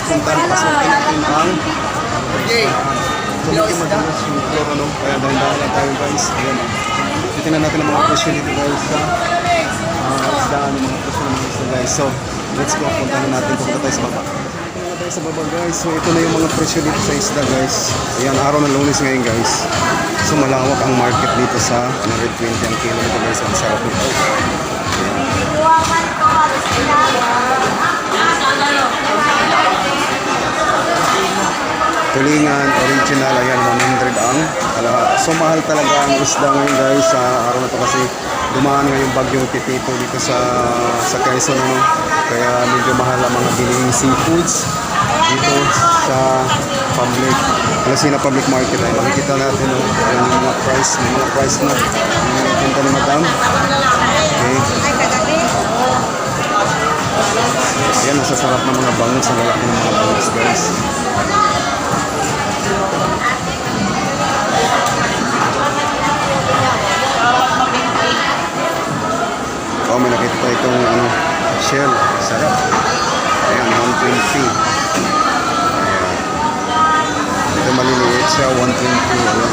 guys, puntahan pasukin natin ang Tumiti madalas yung floor ano. Kaya dahan-dahan lang tayo guys. Ayan. Titingnan natin ang mga presyo dito guys sa uh, isdaan, yung mga presyo ng mga isda guys. So, let's go. Puntahan natin. Pupunta tayo sa baba. Punta na tayo sa baba guys. So, ito na yung mga presyo dito sa isda guys. Ayan, araw ng lunes ngayon guys. So, malawak ang market dito sa 120 ang kilo nito guys. Ang sarap nito. Tulingan, original, ayan, 100 ang kalahat. So, mahal talaga ang isda ngayon guys sa araw na to kasi dumaan ngayong bagyong titito dito sa sa Quezon ano. Kaya medyo mahal ang mga bilihin seafoods dito sa public Lasina Public Market ay makikita natin no, yung mga price, yung mga price na tinta ni Madam. Okay. Ayan, nasa sarap ng mga bangus, ang lalaki ng mga bangus guys. Oh, may nakita tayo itong ano, shell. Sarap. Ayan, 120. Ayan. Ito maliliit siya, 120. Ayan.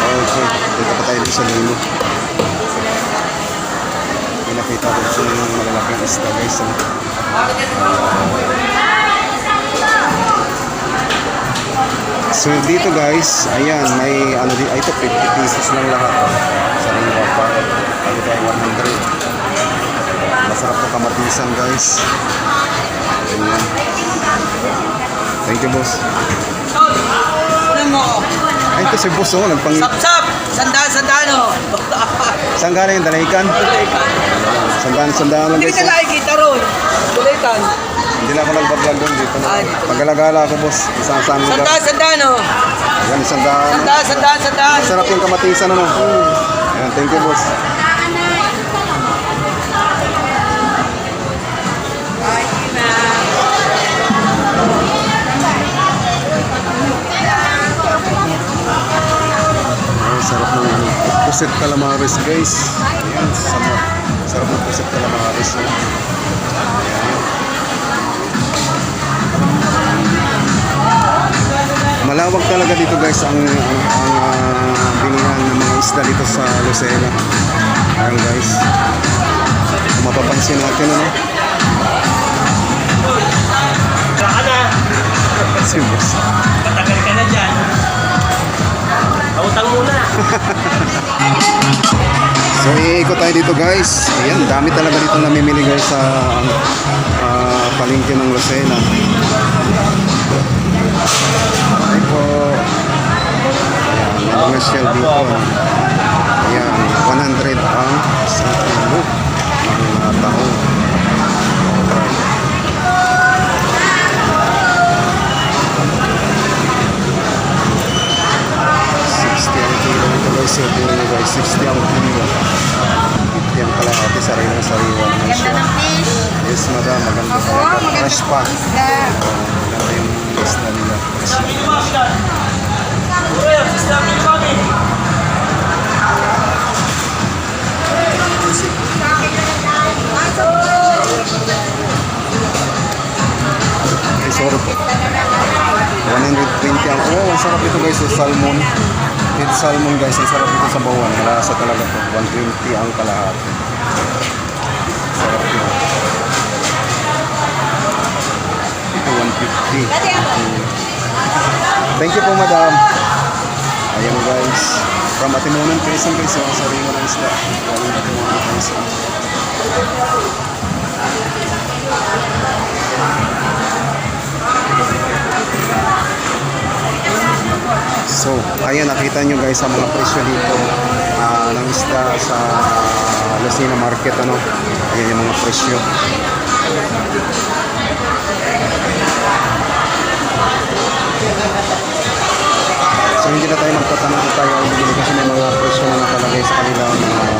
Okay, dito pa tayo dito sa lilo. May nakita ko sa mga malalaking isda guys. ah. So dito guys, ayan, may ano di, ay, ito 50 pieces lang lahat. Sa liwa pa. Ano tayo 100. Masarap to kamatisan guys. Ayan. Thank you boss. Ano mo? Ay ito si boss oh, nagpang... Sap-sap! Sandaan, sandaan oh! Saan galing yung dalaikan? Sandaan, sandaan lang Hindi guys. kita oh. nakikita ron. Kulitan. Hindi na ako nagbablog doon dito na. Ah, dito. Paggalagala ako boss, isang saan lugar. Sandaan, sandaan oh! Ayan, sandaan. Sandaan, sandaan, sandaan! Sarap yung kamatisan ano. Ayan, thank you boss. Pusit calamares guys. Ayan, sarap. Sarap ng pusit calamares. No? Ayan. Malawak talaga dito guys ang ang, ang ah, bilihan ng mga isda dito sa Lucena. Ayan guys. Kung mapapansin natin ano. Saka na! Si boss. Patagal ka na dyan. Pautang muna. So iikot tayo dito guys. Ayan, dami talaga dito namimili guys sa ah, palengke ng Lucena. Ay po. Ayan, mga shell dito. Ayan, 100 ang 60 ang kilo. 50 ang kalahati, sariwa sariwa naman Ganda siya. ng fish. Yes, madam, maganda Opo, talaga. maganda Fresh pa. ang isda. Maganda yung isda nila. Fresh. Sorry po. 120 ang, oh, ang sarap ito guys, salmon. With salmon guys, ang sarap ito sa bawan. Malasa talaga to. 120 ang kalahati. Sarap yun. Ito 150. Thank you po madam. Ayan guys. From Atimunan, Quezon. Yung sariwa ng isla. Galing Atimunan, Quezon. So, ayan nakita nyo guys ang mga presyo dito ah, ng isda sa Lucena Market ano. Ayan yung mga presyo. So hindi na tayo magtatanong tayo kasi may mga presyo na nakalagay sa kanilang uh,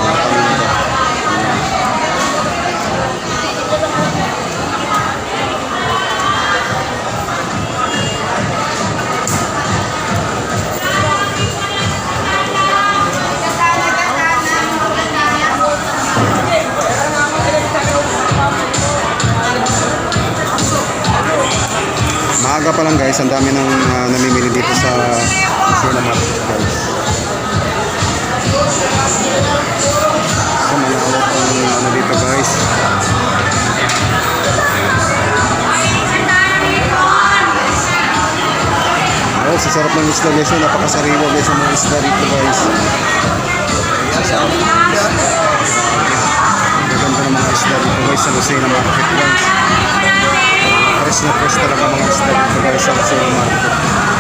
maaga pa lang guys, ang dami nang ah, namimili dito sa Lucena Market ang ano guys. Oh, sa sarap ng isda guys, oh, napakasariwa guys ang mga isda dito guys. Maganda ng mga isda dito guys sa Lucena Market guys. Na fresh talaga mga isda dito guys sa Lucena Market.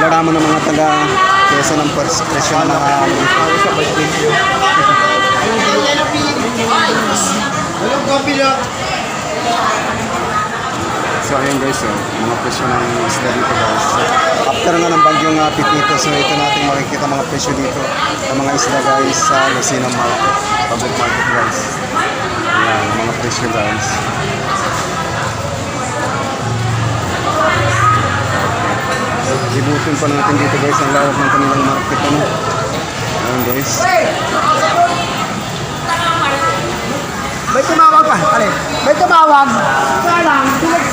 Lara mo ng mga taga kesa ng pers- presyo ng mga So ayun guys, oh, mga presyo ng isda dito guys. After nga ng bagyong uh, pitito, so ito natin makikita mga presyo dito ng mga isda guys sa Lucena Market, public market guys. Ayan, mga presyo guys. Ibutin pa natin dito guys ang lawak ng kanilang market ano. Ayan guys. May tumawag pa. Alin? May tumawag. Kaya lang, tulad.